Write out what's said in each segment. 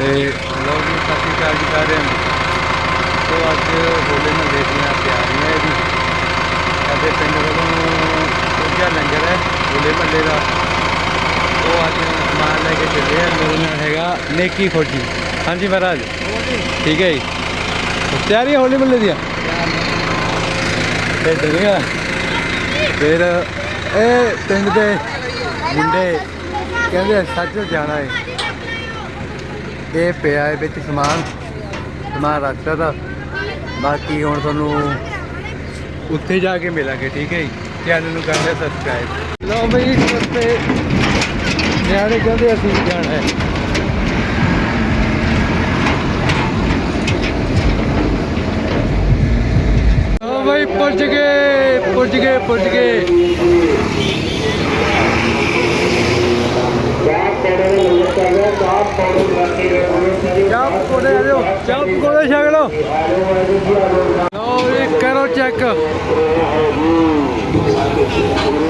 ਤੇ ਲੋਕ ਜੀ ਸਤਿ ਸ਼੍ਰੀ ਅਕਾਲ ਜੀ ਸਾਰਿਆਂ ਨੂੰ ਸੋ ਅੱਜ ਹੋਲੇ ਮਹੱਲੇ ਦੀਆਂ ਤਿਆਰੀਆਂ ਇਹਦੀ ਸਾਡੇ ਪਿੰਡ ਵੱਲੋਂ ਪੂਜਾ ਲੰਗਰ ਹੈ, ਹੋਲੇ ਮਹੱਲੇ ਦਾ। ਉਹ ਅੱਜ ਸਮਾਨ ਲੈ ਕੇ ਚੱਲੇ ਆ, ਮੇਰੇ ਨਾਲ ਹੈਗਾ ਨੇਕੀ ਫੌਜੀ। ਹਾਂਜੀ ਮਹਾਰਾਜ। ਠੀਕ ਹੈ ਜੀ। ਤਿਆਰੀ ਹੋਲੀ ਮਹੱਲੇ ਦੀਆਂ? ਤੇ ਡਰਿਆ। ਫਿਰ ਇਹ ਪਿੰਡ ਦੇ ਮੁੰਡੇ ਕਹਿੰਦੇ ਸੱਚ ਜਾਣਾ ਹੈ ਇਹ ਪਿਆ ਹੈ ਵਿੱਚ ਸਮਾਨ ਸਮਾਨ ਰੱਖਤਾ ਦਾ ਬਾਕੀ ਹੁਣ ਤੁਹਾਨੂੰ ਉੱਥੇ ਜਾ ਕੇ ਮਿਲਾਂਗੇ, ਠੀਕ ਹੈ ਜੀ। ਚੈਨਲ ਨੂੰ ਕਰ ਲਿਆ ਸਬਸਕ੍ਰਾਈਬ ਲਓ ਬਈ ਇਸ ਰਸਤੇ ਨਿਆਣੇ ਕਹਿੰਦੇ ਅਸੀਂ ਜਾਣਾ ਹੈ। ਲਓ ਬਈ, ਪੁੱਜ ਗਏ ਪੁੱਜ ਗਏ ਪੁੱਜ ਗਏ। ਚਾਹ ਪਕੌੜੇ ਆ ਜਾਓ ਚਾਹ ਪਕੌੜੇ ਛਕ ਲਓ। ਲਓ ਵੀ ਕਰੋ ਚੈੱਕ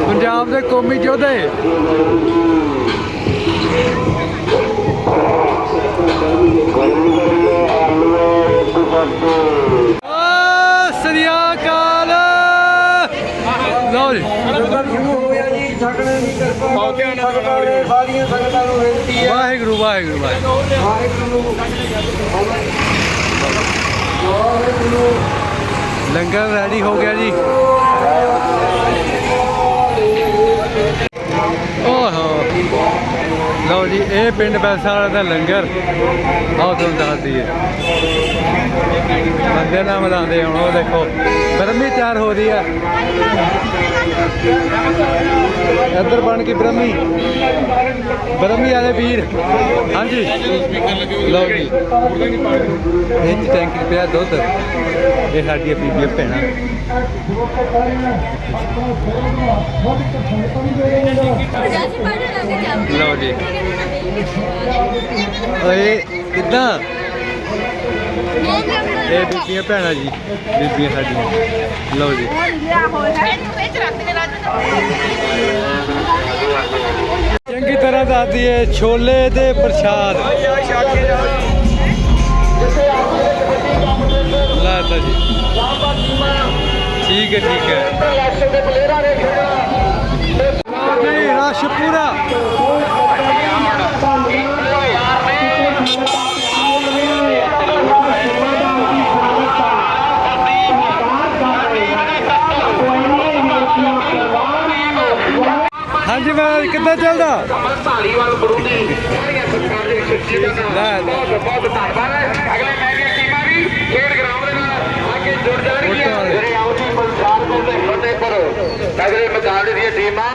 ਪੰਜਾਬ ਦੇ ਕੌਮੀ ਯੋਧੇ। ਆ ਵਾਹਿਗੁਰੂ ਵਾਹਿਗੁਰੂ ਵਾਹਿਗੁਰੂ। ਲੰਗਰ ਰੈਡੀ ਹੋ ਗਿਆ ਜੀ ਓਹੋ ਲਓ ਜੀ ਇਹ ਪਿੰਡ ਬੈਸਾ ਵਾਲਾ ਦਾ ਲੰਗਰ। ਆਓ ਤੁਹਾਨੂੰ ਦੱਸ ਦਈਏ। ਬੰਦੇ ਨਾਲ ਮਿਲਾਉਂਦੇ ਹੁਣ, ਉਹ ਦੇਖੋ। ਬ੍ਰਹਮੀ ਤਿਆਰ ਹੋ ਰਹੀ ਆ। ਇੱਧਰ ਬਣ ਕੇ ਬ੍ਰਹਮੀ। ਬ੍ਰਹਮੀ ਵਾਲੇ ਵੀਰ। ਹਾਂਜੀ। ਲਓ ਜੀ। ਇਹ 'ਚ ਟੈਂਕੀ ਪਿਆ ਦੁੱਧ। ਇਹ ਸਾਡੀਆਂ ਬੀਬੀਆਂ ਭੈਣਾਂ। ਲਓ ਜੀ। ਓਏ, ਕਿੱਦਾਂ? ਇਹ ਬੀਬੀਆਂ ਭੈਣਾਂ ਜੀ, ਬੀਬੀਆਂ ਸਾਡੀਆਂ। ਲਓ ਜੀ। ਚੰਗੀ ਤਰ੍ਹਾਂ ਦੱਸ ਦਈਏ, ਛੋਲੇ ਦੇ ਪ੍ਰਸ਼ਾਦ। ਲਾ ਤਾ ਜੀ। ਠੀਕ ਹੈ ਠੀਕ ਹੈ ਨਹੀਂ ਰਸ਼ ਪੂਰਾ ਹਾਂਜੀ ਮੈਂ ਕਿੱਦਾਂ ਚੱਲਦਾ? ਧਾਲੀਵਾਲ ਗੁਰੂ ਦੀ ਸਰਕਾਰ ਦੇ ਸ਼ਖਸੀਅਤ ਦਾ ਲੈ, ਬਹੁਤ ਬਹੁਤ ਧੰਨਵਾਦ ਹੈ ਅਗਲੇ ਮੈਚ ਦੀਆਂ ਟੀਮਾਂ ਵੀ ਖੇਡ ਗਰਾਊਂਡ ਦੇ ਨਾਲ ਅੱਗੇ ਜੁੜ ਜਾਣਗੀਆਂ ਜਿਹੜੇ ਆਉ ਜੀ। ਮਲਸਾਰ ਕੋਲ ਫਤਿਹਪੁਰ ਅਗਲੇ ਮੈਦਾਨ ਦੀਆਂ ਟੀਮਾਂ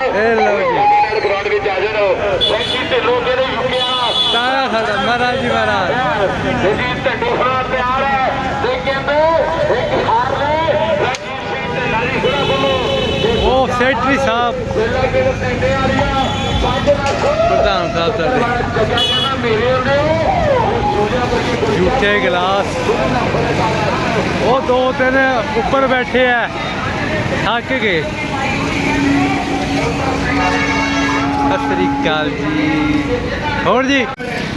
ਗਰਾਊਂਡ ਵਿੱਚ ਆ ਜਾਣ ਵੈਂਕੀ ਢਿੱਲੋਂ ਜਿਹੜੇ ਯੁਕਿਆ ਤਾਰਾ ਮਹਾਰਾਜ ਜੀ ਮਹਾਰਾਜ। ਜੀ ਢੱਡੀ ਹੋਣਾ ਹੈ ਤੇ ਕਹਿੰਦੇ ਇੱਕ ਹਾਰ ਨੇ ਰਣਜੀਤ ਸਿੰਘ ਤੇ ਲਾਲੀ ਖੁਰਾ ਵੱਲੋਂ ਉਹ ਸੈਕਟਰੀ ਸਾਹਿਬ ਲੱਗੇ ਟੈਂਡੇ ਵਾਲੀਆਂ ਪ੍ਰਧਾਨ ਸਾਹਿਬ ਸਾਡੇ। ਜੱਗਾ ਗਲਾਸ। ਉਹ ਦੋ ਤਿੰਨ ਉੱਪਰ ਬੈਠੇ ਆ। ਥੱਕ ਗਏ। ਸਤਿ ਸ੍ਰੀ ਅਕਾਲ ਜੀ। ਹੋਰ ਜੀ?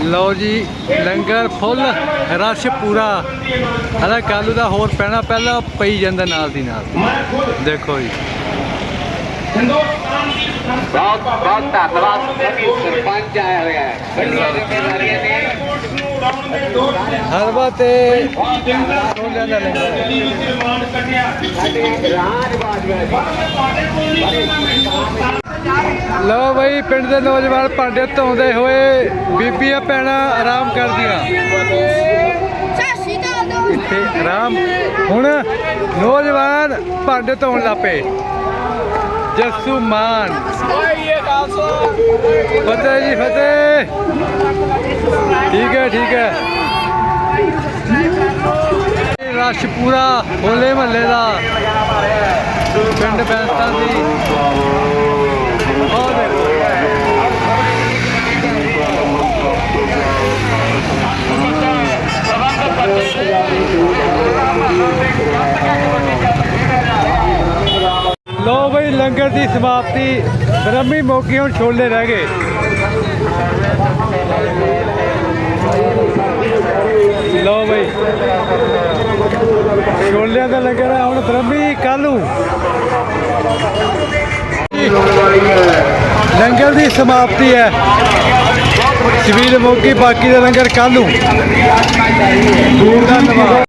ਲਓ ਜੀ, ਲੰਗਰ ਫੁੱਲ, ਰਸ਼ ਪੂਰਾ। ਹਲਾ ਕੱਲੂ ਦਾ ਹੋਰ ਪੈਣਾ, ਪਹਿਲਾਂ ਪਈ ਜਾਂਦਾ ਨਾਲ ਦੀ ਨਾਲ। ਦੇਖੋ ਜੀ। ਬਹੁਤ ਬਹੁਤ ਧੰਨਵਾਦ। ਸਭੀ ਸਰਪੰਚ ਆਇਆ ਹੋਇਆ ਹੈ। ਬੜੀਆਂ ਜ਼ਿੰਮੇਵਾਰੀਆਂ ਨੇ। ਹਲਵਾ ਤੇ ਛੋਲਿਆਂ ਦਾ ਲੰਗਰ ਰਾਜ ਬਾਜਵਾ ਲਓ ਬਈ ਪਿੰਡ ਦੇ ਨੌਜਵਾਨ ਭਾਂਡੇ ਧੋਂਦੇ ਹੋਏ ਬੀਬੀਆਂ ਭੈਣਾਂ ਆਰਾਮ ਕਰਦੀਆਂ। ਇੱਥੇ ਆਰਾਮ। ਹੁਣ ਨੌਜਵਾਨ ਭਾਂਡੇ ਧੋਣ ਲੱਪੇ ਜੱਸੂ ਮਾਨ ਫਤਿਹ ਜੀ, ਫਤਿਹ। ਠੀਕ ਹੈ ਠੀਕ ਹੈ। ਰਸ਼ ਪੂਰਾ ਹੋਲੇ ਮਹੱਲੇ ਦਾ। ਪਿੰਡ ਬੈਂਸਾਂ ਦੀ ਦੇਖੋ ਲੰਗਰ ਦੀ ਸਮਾਪਤੀ। ਬ੍ਰਹਮੀ ਮੋਗੀ ਹੁਣ ਛੋਲੇ ਰਹਿ ਗਏ। ਲਓ ਬਈ। ਛੋਲਿਆਂ ਦਾ ਲੰਗਰ ਹੈ, ਹੁਣ ਬ੍ਰਹਮੀ, ਕਾਲੂ। ਲੰਗਰ ਦੀ ਸਮਾਪਤੀ ਹੈ। ਸ਼ਬੀਰ ਮੋਗੀ ਬਾਕੀ ਦਾ ਲੰਗਰ ਕਾਲੂ। ਧੰਨਵਾਦ।